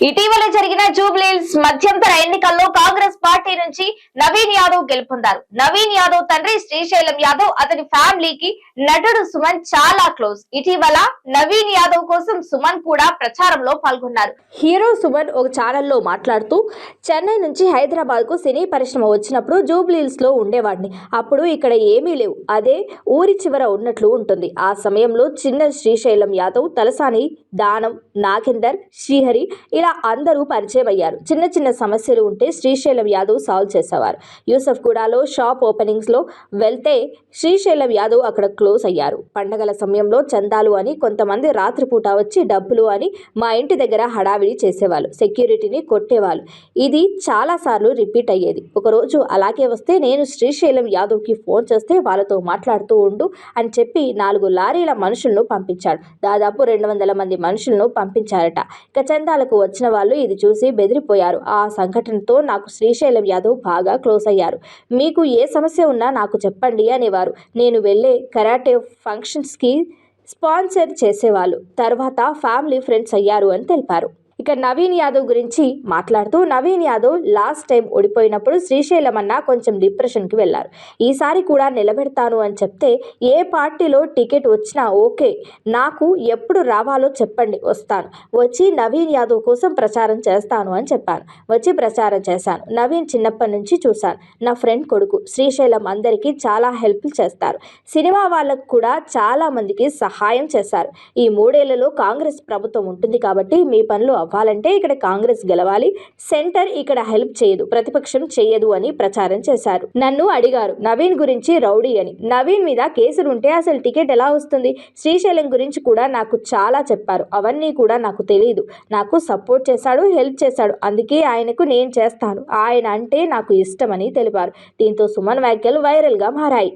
ఇటీవల జరిగిన జూబ్లీహిల్స్ మధ్యంతర ఎన్నికల్లో కాంగ్రెస్ పార్టీ నుంచి నవీన్ యాదవ్ గెలుపొందారు. నవీన్ యాదవ్ తండ్రి శ్రీశైలం యాదవ్ అతని ఫ్యామిలీకి నటుడు సుమన్ చాలా క్లోజ్. ఇటీవల నవీన్ యాదవ్ కోసం సుమన్ కూడా ప్రచారంలో పాల్గొన్నారు. హీరో సుమన్ ఒక ఛానల్లో మాట్లాడుతూ చెన్నై నుంచి హైదరాబాద్కు సినీ పరిశ్రమ వచ్చినప్పుడు జూబ్లీహిల్స్లో ఉండేవాడిని. అప్పుడు ఇక్కడ ఏమీ లేవు. అదే ఊరి చివర ఉన్నట్లు ఉంటుంది. ఆ సమయంలో చిన్న శ్రీశైలం యాదవ్ తలసాని దానం నాగేందర్ శ్రీహరి ఇలా అందరూ పరిచయం అయ్యారు. చిన్న చిన్న సమస్యలు ఉంటే శ్రీశైలం యాదవ్ సాల్వ్ చేసేవారు. యూసఫ్ గూడాలో షాప్ ఓపెనింగ్స్లో వెళ్తే శ్రీశైలం యాదవ్ అక్కడ క్లోజ్ అయ్యారు. పండగల సమయంలో చందాలు అని కొంతమంది రాత్రిపూట వచ్చి డబ్బులు అని మా ఇంటి దగ్గర హడావిడి చేసేవాళ్ళు. సెక్యూరిటీని కొట్టేవాళ్ళు. ఇది చాలాసార్లు రిపీట్ అయ్యేది. ఒకరోజు అలాగే వస్తే నేను శ్రీశైలం యాదవ్కి ఫోన్ చేస్తే వాళ్ళతో మాట్లాడుతూ ఉండు అని చెప్పి నాలుగు లారీల మనుషులను పంపించాడు. దాదాపు రెండు వందల మంది మనుషులను పంపించారట. ఇక చందాలకు వచ్చి వచ్చిన వాళ్ళు ఇది చూసి బెదిరిపోయారు. ఆ సంఘటనతో నాకు శ్రీశైలం యాదవ్ బాగా క్లోజ్ అయ్యారు. మీకు ఏ సమస్య ఉన్నా నాకు చెప్పండి అనేవారు. నేను వెళ్ళే కరాటే ఫంక్షన్స్కి స్పాన్సర్ చేసేవాళ్ళు. తర్వాత ఫ్యామిలీ ఫ్రెండ్స్ అయ్యారు అని తెలిపారు. ఇక నవీన్ యాదవ్ గురించి మాట్లాడుతూ నవీన్ యాదవ్ లాస్ట్ టైం ఓడిపోయినప్పుడు శ్రీశైలం అన్న కొంచెం డిప్రెషన్కి వెళ్ళారు. ఈసారి కూడా నిలబెడతాను అని చెప్తే ఏ పార్టీలో టికెట్ వచ్చినా ఓకే నాకు ఎప్పుడు రావాలో చెప్పండి వస్తాను. వచ్చి నవీన్ యాదవ్ కోసం ప్రచారం చేస్తాను అని చెప్పాను. వచ్చి ప్రచారం చేశాను. నవీన్ చిన్నప్పటి నుంచి చూశాను. నా ఫ్రెండ్ కొడుకు శ్రీశైలం అందరికీ చాలా హెల్ప్ చేస్తారు. సినిమా వాళ్ళకు కూడా చాలా మందికి సహాయం చేశారు. ఈ మూడేళ్ళలో కాంగ్రెస్ ప్రభుత్వం ఉంటుంది కాబట్టి మీ పనులు అవ్వాలంటే ఇక్కడ కాంగ్రెస్ గెలవాలి సెంటర్ ఇక్కడ హెల్ప్ చేయదు ప్రతిపక్షం చేయదు అని ప్రచారం చేశారు. నన్ను అడిగారు నవీన్ గురించి రౌడీ అని. నవీన్ మీద కేసులు ఉంటే అసలు టికెట్ ఎలా వస్తుంది? శ్రీశైలం గురించి కూడా నాకు చాలా చెప్పారు. అవన్నీ కూడా నాకు తెలియదు నాకు సపోర్ట్ చేశాడు హెల్ప్ చేశాడు. అందుకే ఆయనకు నేను చేస్తాను. ఆయన అంటే నాకు ఇష్టమని తెలిపారు. దీంతో సుమన్ వ్యాఖ్యలు వైరల్గా మారాయి.